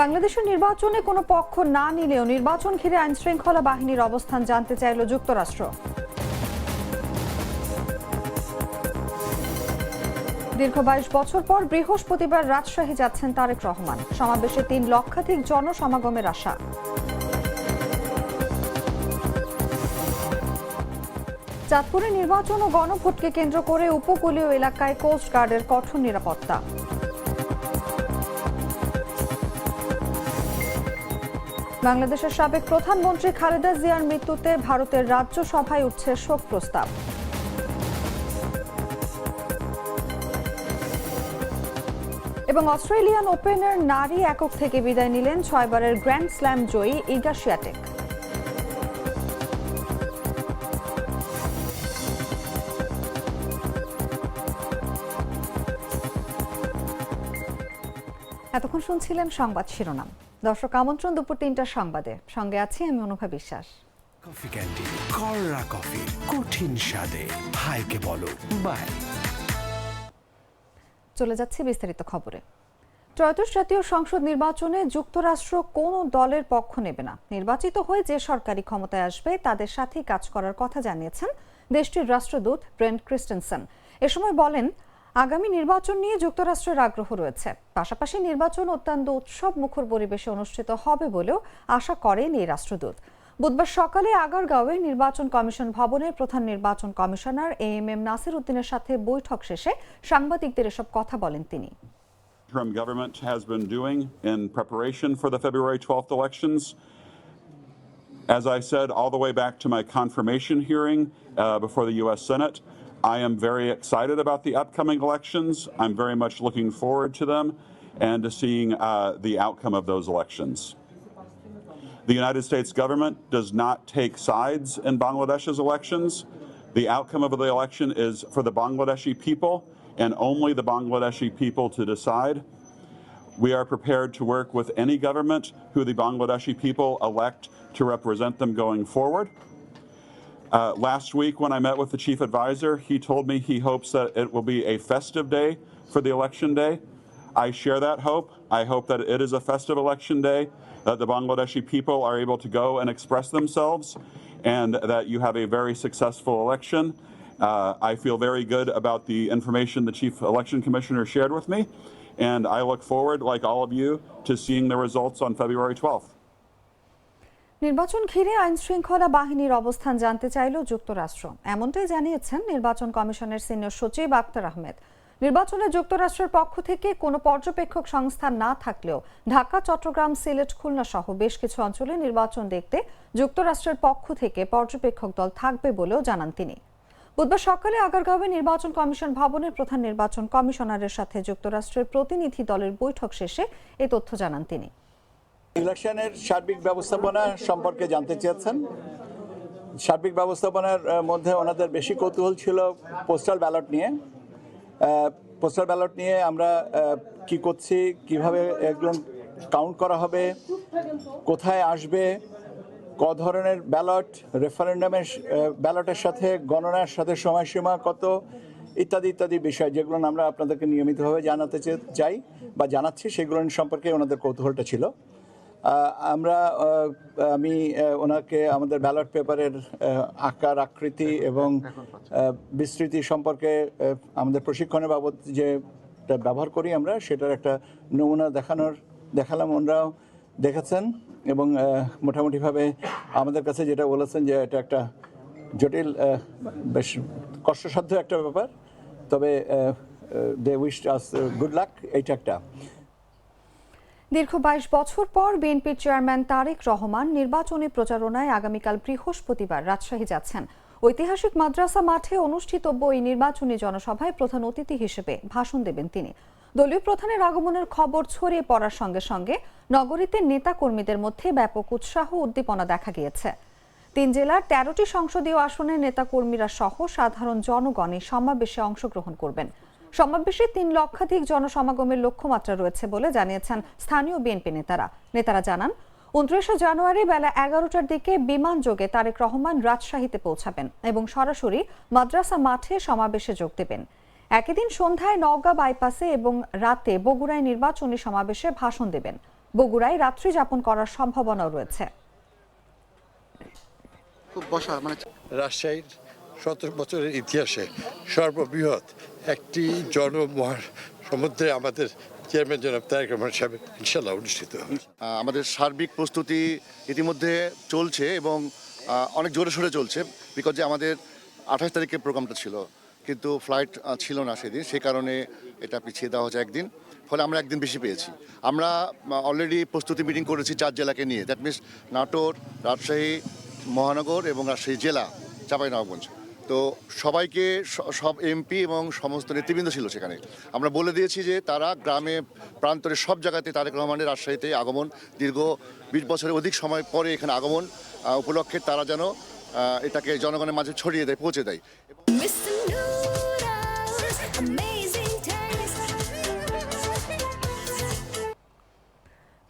বাংলাদেশের নির্বাচনে কোনো পক্ষ না নিলেও নির্বাচন ঘিরে আইন শৃঙ্খলা বাহিনীর অবস্থান জানতে চাইল যুক্তরাষ্ট্র। দীর্ঘ বাইশ বছর পর বৃহস্পতিবার রাজশাহী যাচ্ছেন তারেক রহমান। সমাবেশে তিন লক্ষাধিক জনসমাগমের আশা। চাঁদপুরে নির্বাচন ও গণভোটকে কেন্দ্র করে উপকূলীয় এলাকায় কোস্ট গার্ডের কঠোর নিরাপত্তা। বাংলাদেশের সাবেক প্রধানমন্ত্রী খালেদা জিয়ার মৃত্যুতে ভারতের রাজ্যসভায় উঠছে শোক প্রস্তাব। এবং অস্ট্রেলিয়ান ওপেনের নারী একক থেকে বিদায় নিলেন ছয়বারের গ্র্যান্ড স্ল্যাম জয়ী ইগা শিয়াটেক এতক্ষণ শুনছিলেন সংবাদ শিরোনাম। দর্শক আমন্ত্রণ দুপুর তিনটার সংবাদে। সঙ্গে আছি আমি অনুভা বিশ্বাস। কফি ক্যান্টিন কররা কফি কঠিন স্বাদে। হাইকে বলো বাই। চলে যাচ্ছে বিস্তারিত খবরে। ত্রয়োদশ জাতীয় সংসদ নির্বাচনে যুক্তরাষ্ট্র কোনো দলের পক্ষ নেবে না। নির্বাচিত হয়ে যে সরকারি ক্ষমতায় আসবে তাদের সাথেই কাজ করার কথা জানিয়েছেন দেশটির রাষ্ট্রদূত ব্রেন্ট ক্রিস্টেনসন। এ সময় বলেন আগামী নির্বাচন নিয়ে যুক্তরাষ্ট্রের আগ্রহ রয়েছে পাশাপাশি নির্বাচন অত্যন্ত উৎসব মুখর পরিবেশে অনুষ্ঠিত হবে বলেও আশা করেন এই রাষ্ট্রদূত বুধবার সকালে আগারগাঁওয়ে নির্বাচন কমিশন ভবনের প্রধান নির্বাচন commissioner A M M Nasir উদ্দিনের সাথে বৈঠক শেষে সাংবাদিকদের এসব কথা বলেন তিনি interim government has been doing in preparation for the February 12th elections. As I said all the way back to my confirmation hearing uh, before the U.S. Senate, I am very excited about the upcoming elections. I'm very much looking forward to them and to seeing uh, the outcome of those elections. The United States government does not take sides in Bangladesh's elections. The outcome of the election is for the Bangladeshi people and only the Bangladeshi people to decide. We are prepared to work with any government who the Bangladeshi people elect to represent them going forward. Uh, last week, when I met with the chief advisor, he told me he hopes that it will be a festive day for the election day. I share that hope. I hope that it is a festive election day, that the Bangladeshi people are able to go and express themselves, and that you have a very successful election. Uh, I feel very good about the information the chief election commissioner shared with me, and I look forward, like all of you, to seeing the results on February 12th. নির্বাচন ঘিরে আইন শৃঙ্খলা বাহিনীর অবস্থান জানতে চাইল যুক্তরাষ্ট্র। এমনটাই জানিয়েছেন নির্বাচন কমিশনের সিনিয়র সচিব আক্তার আহমেদ। নির্বাচনে যুক্তরাষ্ট্রের পক্ষ থেকে কোনো পর্যবেক্ষক সংস্থা না থাকলেও ঢাকা, চট্টগ্রাম, সিলেট, খুলনা সহ বেশ কিছু অঞ্চলে নির্বাচন দেখতে যুক্তরাষ্ট্রের পক্ষ থেকে পর্যবেক্ষক দল থাকবে বলেও জানান তিনি। বুধবার সকালে আগারগাঁওয়ে নির্বাচন কমিশন ভবনের প্রধান নির্বাচন কমিশনারের সাথে যুক্তরাষ্ট্রের প্রতিনিধি দলের বৈঠক শেষে এ তথ্য জানান তিনি। ইলেকশনের সার্বিক ব্যবস্থাপনা সম্পর্কে জানতে চেয়েছেন। সার্বিক ব্যবস্থাপনার মধ্যে ওনাদের বেশি কৌতূহল ছিল পোস্টাল ব্যালট নিয়ে। পোস্টাল ব্যালট নিয়ে আমরা কি করছি, কীভাবে একজন কাউন্ট করা হবে, কোথায় আসবে, ক ধরনের ব্যালট, রেফারেন্ডামের ব্যালটের সাথে, গণনার সাথে সময়সীমা কত, ইত্যাদি ইত্যাদি বিষয় যেগুলো আমরা আপনাদেরকে নিয়মিতভাবে জানাতে চাই বা জানাচ্ছি, সেগুলো সম্পর্কে ওনাদের কৌতূহলটা ছিল। আমরা আমি ওনাকে আমাদের ব্যালট পেপারের আকার আকৃতি এবং বিস্তৃতি সম্পর্কে আমাদের প্রশিক্ষণের বাবদ যে ব্যবহার করি আমরা সেটার একটা নমুনা দেখানোর দেখালাম ওনারাও দেখেছেন এবং মোটামুটিভাবে আমাদের কাছে যেটা বলেছেন যে এটা একটা জটিল বেশ কষ্টসাধ্য একটা ব্যাপার। তবে they wish us good luck এইটা একটা। দীর্ঘ বাইশ বছর পর বিএনপির চেয়ারম্যান তারেক রহমান নির্বাচনী প্রচারণায় আগামীকাল বৃহস্পতিবার রাজশাহী যাচ্ছেন। ঐতিহাসিক মাদ্রাসা মাঠে অনুষ্ঠিতব্য এই নির্বাচনী জনসভায় প্রধান অতিথি হিসেবে ভাষণ দেবেন তিনি। দলীয় প্রধানের আগমনের খবর ছড়িয়ে পড়ার সঙ্গে সঙ্গে নগরীতে নেতা কর্মীদের মধ্যে ব্যাপক উৎসাহ উদ্দীপনা দেখা গিয়েছে। তিন জেলার তেরোটি সংসদীয় আসনের নেতাকর্মীরা সহ সাধারণ জনগণ এই সমাবেশে অংশগ্রহণ করবেন। সমাবেশে তিন লক্ষাধিক জনসমাগমের লক্ষ্যমাত্রা রয়েছে বলে জানিয়েছেন স্থানীয় বিএনপি নেতারা। নেতারা জানান উনত্রিশে জানুয়ারি বেলা এগারোটার দিকে বিমান যোগে তারেক রহমান রাজশাহীতে পৌঁছাবেন এবং সরাসরি মাদ্রাসা মাঠে সমাবেশে যোগ দেবেন। একই দিন সন্ধ্যায় নওগাঁ বাইপাসে এবং রাতে বগুড়ায় নির্বাচনী সমাবেশে ভাষণ দেবেন। বগুড়ায় রাত্রি যাপন করার সম্ভাবনাও রয়েছে। খুব বসা মানে রাজশাহীর সতেরো বছরের ইতিহাসে সর্ববৃহৎ একটি জনমহার সমুদ্রে আমাদের চেয়ারম্যান জনাব তারেক রহমান সাহেব ইনশাল্লাহ অনুষ্ঠিত আমাদের সার্বিক প্রস্তুতি ইতিমধ্যে চলছে এবং অনেক জোরে সোরে চলছে বিকজ যে আমাদের আঠাশ তারিখে প্রোগ্রামটা ছিল, কিন্তু ফ্লাইট ছিল না সেদিন সেই কারণে এটা পিছিয়ে দেওয়া হয়েছে একদিন, ফলে আমরা একদিন বেশি পেয়েছি। আমরা অলরেডি প্রস্তুতি মিটিং করেছি চার জেলাকে নিয়ে দ্যাট মিনস নাটোর, রাজশাহী, মহানগর এবং রাজশাহী জেলা, চাঁপাইনবাবগঞ্জ। তো সবাইকে সব এমপি এবং সমস্ত নেতৃবৃন্দ ছিল সেখানে। আমরা বলে দিয়েছি যে তারা গ্রামে, প্রান্তরে সব জায়গাতে তারেক রহমানের রাজশাহীতে আগমন, দীর্ঘ বিশ বছরের অধিক সময় পরে এখানে আগমন উপলক্ষে তারা যেন এটাকে জনগণের মাঝে ছড়িয়ে দেয়, পৌঁছে দেয়।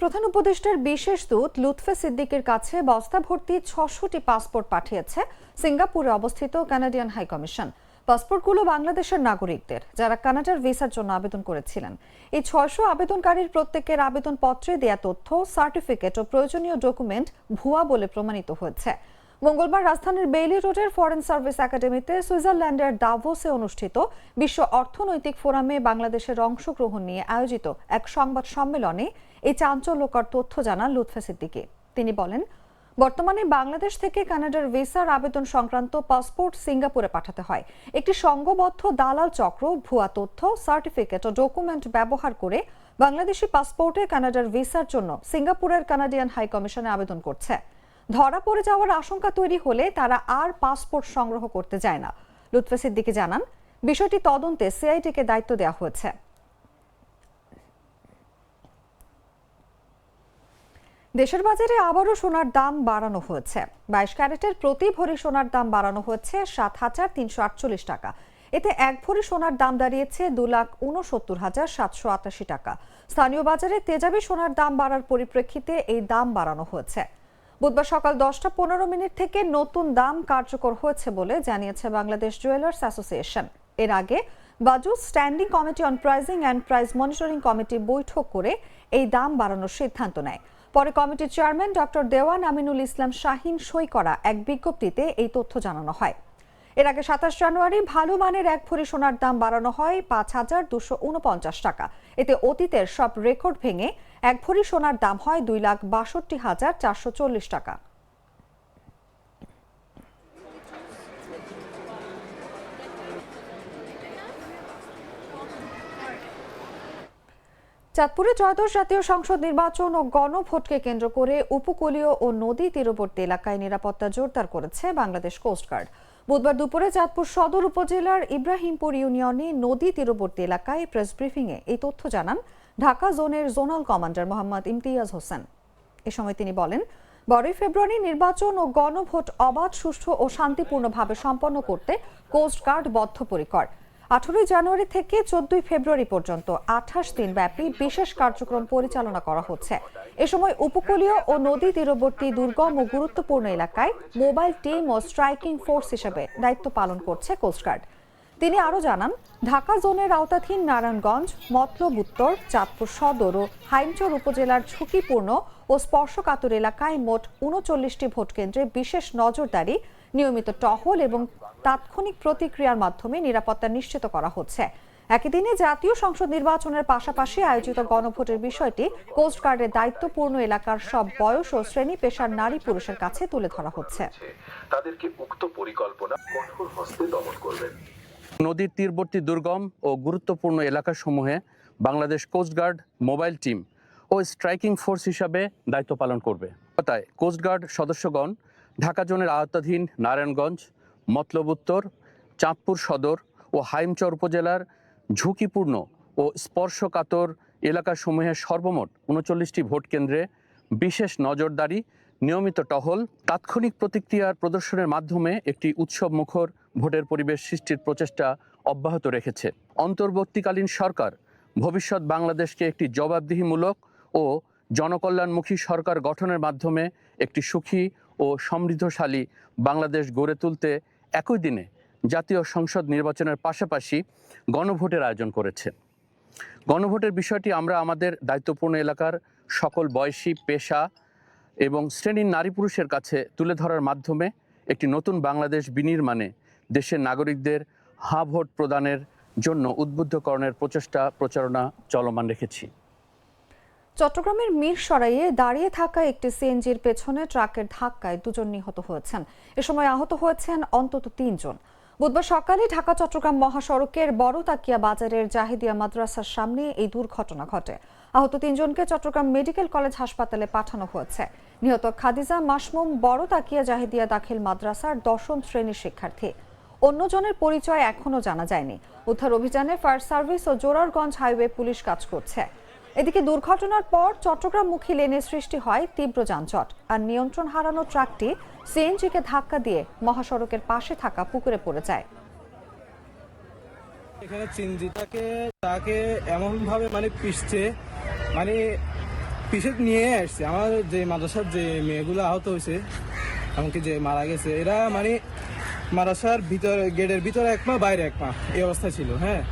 প্রধান উপদেষ্টার বিশেষ দূত লুৎফে সিদ্দিকের কাছে বস্তা ভর্তি ছশোটি পাসপোর্ট পাঠিয়েছে সিঙ্গাপুরে অবস্থিত কানাডিয়ান হাইকমিশন পাসপোর্টগুলো বাংলাদেশের নাগরিকদের, যারা কানাডার ভিসার জন্য আবেদন করেছিলেন। এই ছয়শো আবেদনকারীর প্রত্যেকের আবেদনপত্রে দেয়া তথ্য, সার্টিফিকেট ও প্রয়োজনীয় ডকুমেন্ট ভুয়া বলে প্রমাণিত হয়েছে। মঙ্গলবার রাজধানীর বেইলি রোডের ফরেন সার্ভিস একাডেমিতে সুইজারল্যান্ডের দাভোসে অনুষ্ঠিত বিশ্ব অর্থনৈতিক ফোরামে বাংলাদেশের অংশগ্রহণ নিয়ে আয়োজিত এক সংবাদ সম্মেলনে এই চাঞ্চল্যকর তথ্য জানান লুৎফে সিদ্দিকি। তিনি বলেন, বর্তমানে বাংলাদেশ থেকে কানাডার ভিসার আবেদন সংক্রান্ত পাসপোর্ট সিঙ্গাপুরে পাঠাতে হয়। একটি সংঘবদ্ধ দালাল চক্র, ভুয়া তথ্য, সার্টিফিকেট ও ডকুমেন্ট ব্যবহার করে বাংলাদেশি পাসপোর্টে কানাডার ভিসার জন্য সিঙ্গাপুরের কানাডিয়ান হাই হাইকমিশনে আবেদন করছে। ধরা পড়ে যাওয়ার আশঙ্কা তৈরি হলে তারা আর পাসপোর্ট সংগ্রহ করতে যায় না। লুৎফা সিদ্দিকি জানান, বিষয়টি তদন্তে সিআইডিকে দায়িত্ব দেওয়া হয়েছে। দেশের বাজারে আবারও সোনার দাম বাড়ানো হয়েছে। বাইশ ক্যারেটের প্রতি ভরি সোনার দাম বাড়ানো হয়েছে সাত হাজার তিনশো আটচল্লিশ টাকা। এতে এক ভরি সোনার দাম দাঁড়িয়েছে দু লাখ উনসত্তর হাজার সাতশো আটাশি টাকা। স্থানীয় বাজারে তেজাবি সোনার দাম বাড়ার পরিপ্রেক্ষিতে এই দাম বাড়ানো হয়েছে। বুধবার সকাল দশটা পনেরো মিনিট থেকে নতুন দাম কার্যকর হয়েছে বলে জানিয়েছে বাংলাদেশ জুয়েলার্স অ্যাসোসিয়েশন। এর আগে BAJUS standing committee on pricing and price monitoring committee বৈঠক করে এই দাম বাড়ানোর সিদ্ধান্ত নেয়। পরে কমিটির চেয়ারম্যান ডক্টর দেওয়ান আমিনুল ইসলাম শাহিন সই করা এক বিজ্ঞপ্তিতে এই তথ্য জানানো হয়। এর আগে সাতাশ জানুয়ারি ভালো মানের এক ভরি সোনার দাম বাড়ানো হয় পাঁচ হাজার দুশো উনপঞ্চাশ টাকা। এতে অতীতের সব রেকর্ড ভেঙে এক ভরি সোনার দাম হয় দুই লাখ বাষট্টি হাজার চারশো চল্লিশ টাকা। চাঁদপুরে ত্রয়োদশ জাতীয় সংসদ নির্বাচন ও গণভোটকে কেন্দ্র করে উপকূলীয় ও নদী তীরবর্তী এলাকায় নিরাপত্তা জোরদার করেছে বাংলাদেশ কোস্টগার্ড বুধবার দুপুরে চাঁদপুর সদর উপজেলার ইব্রাহিমপুর ইউনিয়নে নদী তীরবর্তী এলাকায় প্রেস ব্রিফিংয়ে এই তথ্য জানান ঢাকা জোনের জোনাল কমান্ডার মোহাম্মদ ইমতিয়াজ হোসেন। এ সময় তিনি বলেন, বারোই ফেব্রুয়ারি নির্বাচন ও গণভোট অবাধ, সুষ্ঠু ও শান্তিপূর্ণভাবে সম্পন্ন করতে কোস্টগার্ড বদ্ধপরিকর। আঠারোই জানুয়ারি থেকে চোদ্দই ফেব্রুয়ারি পর্যন্ত আঠাশ দিন ব্যাপী বিশেষ কার্যক্রম পরিচালনা করা হচ্ছে। এ সময় উপকূলীয় ও নদী তীরবর্তী, দুর্গম ও গুরুত্বপূর্ণ এলাকায় মোবাইল টিম ও স্ট্রাইকিং ফোর্স হিসেবে দায়িত্ব পালন করছে কোস্টগার্ড তিনি আরও জানান, ঢাকা জোনের আওতাধীন নারায়ণগঞ্জ, মতলব উত্তর, চাঁদপুর সদর ও হাইমচর উপজেলার ঝুঁকিপূর্ণ ও স্পর্শকাতর এলাকায় মোট উনচল্লিশটি ভোট কেন্দ্রে বিশেষ নজরদারি, নিয়মিত টহল এবং তাৎক্ষণিক প্রতিক্রিয়ার মাধ্যমে নিরাপত্তা নিশ্চিত করা হচ্ছে। একই দিনে জাতীয় সংসদ নির্বাচনের পাশাপাশি আয়োজিত গণভোটের বিষয়টি কোস্টগার্ডের দায়িত্বপূর্ণ এলাকার সব বয়স ও শ্রেণি পেশার নারী পুরুষের কাছে তুলে ধরা হচ্ছে। তাদেরকে উক্ত পরিকল্পনা কঠোর হস্তে দমন করবেন। নদীর তীরবর্তী দুর্গম ও গুরুত্বপূর্ণ এলাকাসমূহে Bangladesh coast guard mobile team ও স্ট্রাইকিং ফোর্স হিসাবে দায়িত্ব পালন করবে। তাই কোস্টগার্ড সদস্যগণ ঢাকা জোনের আওতাধীন নারায়ণগঞ্জ, মতলব উত্তর, চাঁদপুর সদর ও হাইমচর উপজেলার ঝুঁকিপূর্ণ ও স্পর্শকাতর এলাকাসমূহের সর্বমোট উনচল্লিশটি ভোট কেন্দ্রে বিশেষ নজরদারি নিয়মিত টহল, তাৎক্ষণিক প্রতিক্রিয়ার প্রদর্শনের মাধ্যমে একটি উৎসব মুখর ভোটের পরিবেশ সৃষ্টির প্রচেষ্টা অব্যাহত রেখেছে। অন্তর্বর্তীকালীন সরকার, ভবিষ্যৎ বাংলাদেশকে একটি জবাবদিহিমূলক ও জনকল্যাণমুখী সরকার গঠনের মাধ্যমে একটি সুখী ও সমৃদ্ধশালী বাংলাদেশ গড়ে তুলতে একই দিনে জাতীয় সংসদ নির্বাচনের পাশাপাশি গণভোটের আয়োজন করেছে। গণভোটের বিষয়টি আমরা আমাদের দায়িত্বপূর্ণ এলাকার সকল বয়সী, পেশা এবং শ্রেণির নারী পুরুষের কাছে তুলে ধরার মাধ্যমে একটি নতুন বাংলাদেশ বিনির্মাণে দেশের নাগরিকদের হা ভোট প্রদানের জন্য উদ্বুদ্ধকরণের প্রচেষ্টা, প্রচারণা চলমান রেখেছি। চট্টগ্রামের মিরসরাইয়ে দাঁড়িয়ে থাকা একটি সিএনজির পেছনে ট্রাকের ধাক্কায় দুজন নিহত হয়েছেন। এ সময় আহত হয়েছেন অন্তত তিনজন। বুধবার সকালে ঢাকা চট্টগ্রাম মহাসড়কের বড় তাকিয়া বাজারের জাহিদিয়া মাদ্রাসার সামনে এই দুর্ঘটনা ঘটে। আহত তিনজনকে চট্টগ্রাম মেডিকেল কলেজ হাসপাতালে পাঠানো হয়েছে। নিহত খাদিজা মাসমুম বড় তাকিয়া জাহিদিয়া দাখিল মাদ্রাসার দশম শ্রেণির শিক্ষার্থী। অন্যজনের পরিচয় এখনও জানা যায়নি। উদ্ধার অভিযানে ফায়ার সার্ভিস ও জোরারগঞ্জ হাইওয়ে পুলিশ কাজ করছে। এদিকে দুর্ঘটনার পর চট্টগ্রামমুখী লেনে সৃষ্টি হয় তীব্র যানজট। আর নিয়ন্ত্রণ হারানো ট্রাকটি সিএনজিকে ধাক্কা দিয়ে মহাসড়কের পাশে থাকা পুকুরে পড়ে যায়। এখানে চিনজিটাকে তাকে এমন ভাবে মানে পিষছে মানে পিষে নিয়ে আসছে। আমার যে মাদ্রাসার যে মেয়েগুলো আহত হয়েছে, এমনকি যে মারা গেছে, এরা মানে মাদ্রাসার ভিতরে, গেটের ভিতরে এক পা বাইরে এক পা এই অবস্থা ছিল হ্যাঁ?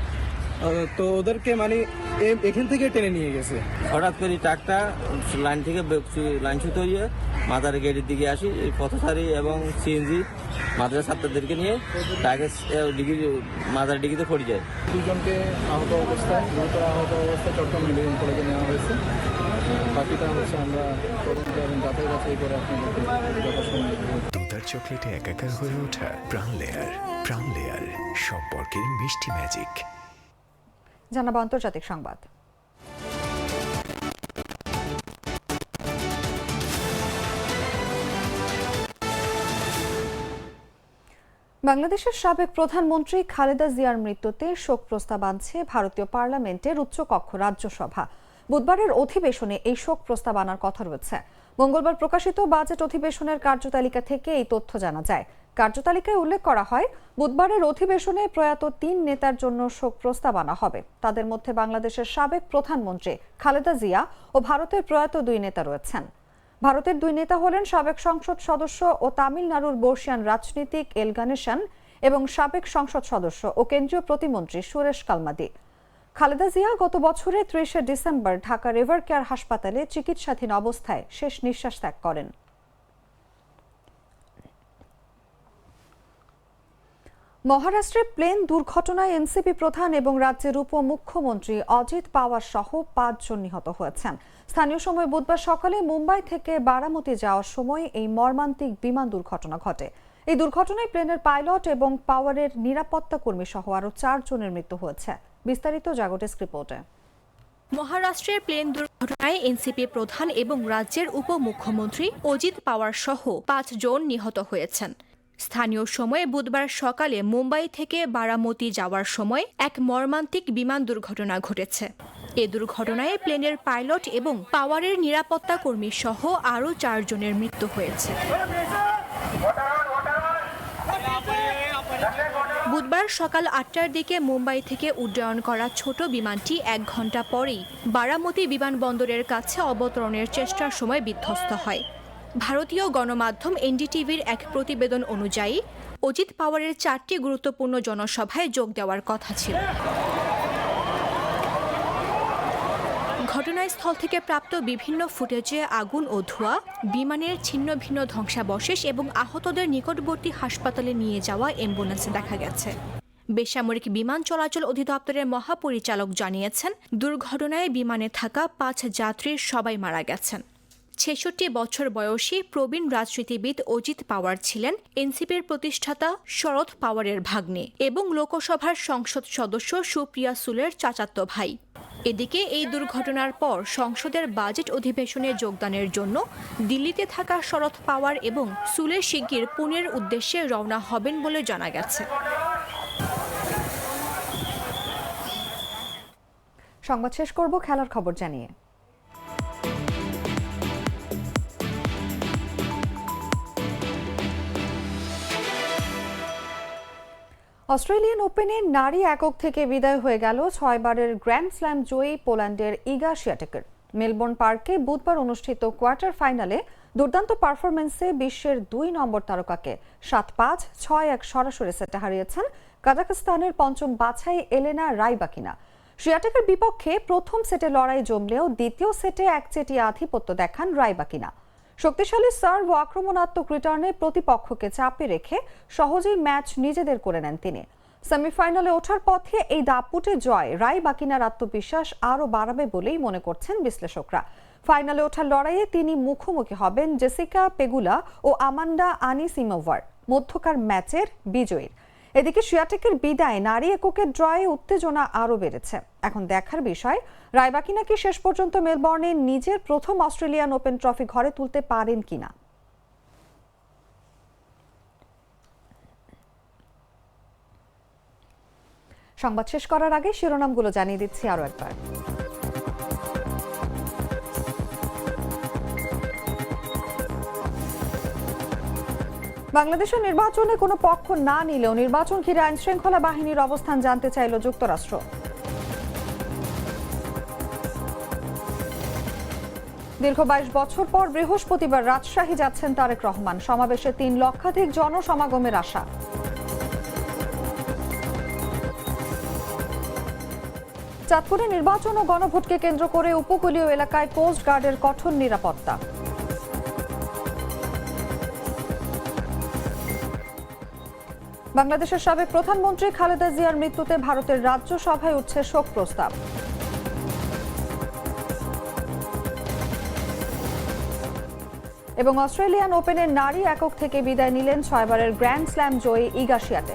তো ওদেরকে মানে এখান থেকে টেনে নিয়ে গেছে। হঠাৎ করে ট্রাকটা লাইন থেকে বে- লাইন ছুট হয়ে মাদার গেটের দিকে আসি এই পথচারী এবং সিএনজি মাদ্রাসা ছাত্রদেরকে নিয়ে ট্রাকে ডিগ্রি মাদার ডিগ্রিতে পড়ে যায়। দুজনকে আহত অবস্থায় গুরুতর আহত অবস্থায় চট্টগ্রাম মেডিকেল কলেজে নেওয়া হয়েছে। বাকিটা হচ্ছে আমরা তদন্ত এবং যাচাই বাছাই করে আপনাদেরকে যথাসময়ে দুধার চকলেটে একাকার হয়ে ওঠা প্রাণ লেয়ার প্রাণ লেয়ার সম্পর্কের মিষ্টি ম্যাজিক। আন্তর্জাতিক সংবাদ। বাংলাদেশের সাবেক প্রধানমন্ত্রী খালেদা জিয়ার মৃত্যুতে শোক প্রস্তাব আনছে ভারতীয় পার্লামেন্টের উচ্চকক্ষ রাজ্যসভা। বুধবারের অধিবেশনে এই শোক প্রস্তাব আনার কথা রয়েছে। মঙ্গলবার প্রকাশিত বাজেট অধিবেশনের কার্যতালিকা থেকে এই তথ্য জানা যায়। কার্যতালিকায় উল্লেখ করা হয়, বুধবারের অধিবেশনে প্রয়াত তিন নেতার জন্য শোক প্রস্তাব আনা হবে। তাদের মধ্যে বাংলাদেশের সাবেক প্রধানমন্ত্রী খালেদা জিয়া ও ভারতের প্রয়াত দুই নেতা রয়েছেন। ভারতের দুই নেতা হলেন সাবেক সংসদ সদস্য ও তামিলনাড়ুর বর্ষিয়ান রাজনীতিক এল গণেশন এবং সাবেক সংসদ সদস্য ও কেন্দ্রীয় প্রতিমন্ত্রী সুরেশ কালমাদি। খালেদা জিয়া গত বছরের ত্রিশে ডিসেম্বর ঢাকা রিভার কেয়ার হাসপাতালে চিকিৎসাধীন অবস্থায় শেষ নিঃশ্বাস ত্যাগ করেন। মহারাষ্ট্রে প্লেন দুর্ঘটনায় এনসিপি প্রধান এবং রাজ্যের উপমুখ্যমন্ত্রী অজিত পাওয়ার সহ পাঁচজন নিহত হয়েছেন। স্থানীয় সময় বুধবার সকালে মুম্বাই থেকে বারামতি যাওয়ার সময় এই মর্মান্তিক বিমান দুর্ঘটনা ঘটে। এই দুর্ঘটনায় প্লেনের পাইলট এবং পাওয়ারের নিরাপত্তা কর্মী সহ আরও চারজনের মৃত্যু হয়েছে। বিস্তারিত জাগটিস রিপোর্টে। মহারাষ্ট্রের প্লেন দুর্ঘটনায় এনসিপি প্রধান এবং রাজ্যের উপমুখ্যমন্ত্রী অজিত পাওয়ার সহ পাঁচজন নিহত হয়েছেন। স্থানীয় সময়ে বুধবার সকালে মুম্বাই থেকে বারামতি যাওয়ার সময় এক মর্মান্তিক বিমান দুর্ঘটনা ঘটেছে। এ দুর্ঘটনায় প্লেনের পাইলট এবং পাওয়ারের নিরাপত্তা কর্মী সহ আরও চারজনের মৃত্যু হয়েছে। বুধবার সকাল আটটার দিকে মুম্বাই থেকে উড্ডয়ন করা ছোট বিমানটি এক ঘণ্টা পরেই বারামতি বিমানবন্দরের কাছে অবতরণের চেষ্টার সময় বিধ্বস্ত হয়। ভারতীয় গণমাধ্যম এনডিটিভির এক প্রতিবেদন অনুযায়ী, অজিত পাওয়ারের চারটি গুরুত্বপূর্ণ জনসভায় যোগ দেওয়ার কথা ছিল। ঘটনাস্থল থেকে প্রাপ্ত বিভিন্ন ফুটেজে আগুন ও ধোঁয়া, বিমানের ছিন্ন ভিন্ন ধ্বংসাবশেষ এবং আহতদের নিকটবর্তী হাসপাতালে নিয়ে যাওয়া অ্যাম্বুলেন্সে দেখা গেছে। বেসামরিক বিমান চলাচল অধিদপ্তরের মহাপরিচালক জানিয়েছেন, দুর্ঘটনায় বিমানে থাকা পাঁচ যাত্রীর সবাই মারা গেছেন। ছেষট্টি বছর বয়সী প্রবীণ রাজনীতিবিদ অজিত পাওয়ার ছিলেন এনসিপির প্রতিষ্ঠাতা শরৎ পাওয়ারের ভাগ্নে এবং লোকসভার সংসদ সদস্য সুপ্রিয়া সুলের চাচাতো ভাই। এদিকে এই দুর্ঘটনার পর সংসদের বাজেট অধিবেশনে যোগদানের জন্য দিল্লিতে থাকা শরৎ পাওয়ার এবং সুলে শিগগির পুনের উদ্দেশ্যে রওনা হবেন বলে জানা গেছে। সংবাদ শেষ করব, খেলার খবর জানিয়ে। অস্ট্রেলিয়ান ওপেনে নারী একক থেকে বিদায় হয়ে গেল ছয়বারের গ্র্যান্ড স্ল্যাম জয়ী পোল্যান্ডের ইগা শিয়াটেকের মেলবোর্ন পার্কে বুধবার অনুষ্ঠিত কোয়ার্টার ফাইনালে দুর্দান্ত পারফরমেন্সে বিশ্বের দুই নম্বর তারকাকে সাত পাঁচ, ছয় এক সরাসরি সেটে হারিয়েছেন কাজাখস্তানের পঞ্চম বাছাই এলেনা রাইবাকিনা। শিয়াটেকের বিপক্ষে প্রথম সেটে লড়াই জমলেও দ্বিতীয় সেটে একচেটি আধিপত্য দেখান রায়বাকিনা শক্তিশালী সার্ভ ও আক্রমণাত্মক রিটার্নে প্রতিপক্ষকে চাপে রেখে সহজেই ম্যাচ নিজেদের করে নেন তিনি। সেমিফাইনালে ওঠার পথে এই দাপুটে জয় রায় বাকিনার আত্মবিশ্বাস আরও বাড়াবে বলেই মনে করছেন বিশ্লেষকরা। ফাইনালে ওঠার লড়াইয়ে তিনি মুখোমুখি হবেন জেসিকা পেগুলা ও আমান্ডা আনিসিমোভার, মধ্যকার ম্যাচের বিজয়ীর। এদিকে শিয়াটেকের বিদায়, নারী এককের ড্রয়ে উত্তেজনা আরও বেড়েছে। এখন দেখার বিষয়, রায়বাকি নাকি শেষ পর্যন্ত মেলবর্নে নিজের প্রথম অস্ট্রেলিয়ান ওপেন ট্রফি ঘরে তুলতে পারেন কিনা? সংবাদ শেষ করার আগে শিরোনামগুলো জানিয়ে দিচ্ছি আরও একবার। বাংলাদেশের নির্বাচনে কোনো পক্ষ না নিলেও নির্বাচন ঘিরে আইন শৃঙ্খলা বাহিনীর অবস্থান জানতে চাইল যুক্তরাষ্ট্র। দীর্ঘ বাইশ বছর পর বৃহস্পতিবার রাজশাহী যাচ্ছেন তারেক রহমান। সমাবেশে তিন লক্ষাধিক জনসমাগমের আশা। চাঁদপুরে নির্বাচন ও গণভোটকে কেন্দ্র করে উপকূলীয় এলাকায় কোস্ট গার্ডের কঠোর নিরাপত্তা। বাংলাদেশের সাবেক প্রধানমন্ত্রী খালেদা জিয়ার মৃত্যুতে ভারতের রাজ্যসভায় উঠছে শোক প্রস্তাব। এবং অস্ট্রেলিয়ান ওপেনের নারী একক থেকে বিদায় নিলেন ছয়বারের গ্র্যান্ড স্ল্যাম জয়ী ইগাশিয়াতে।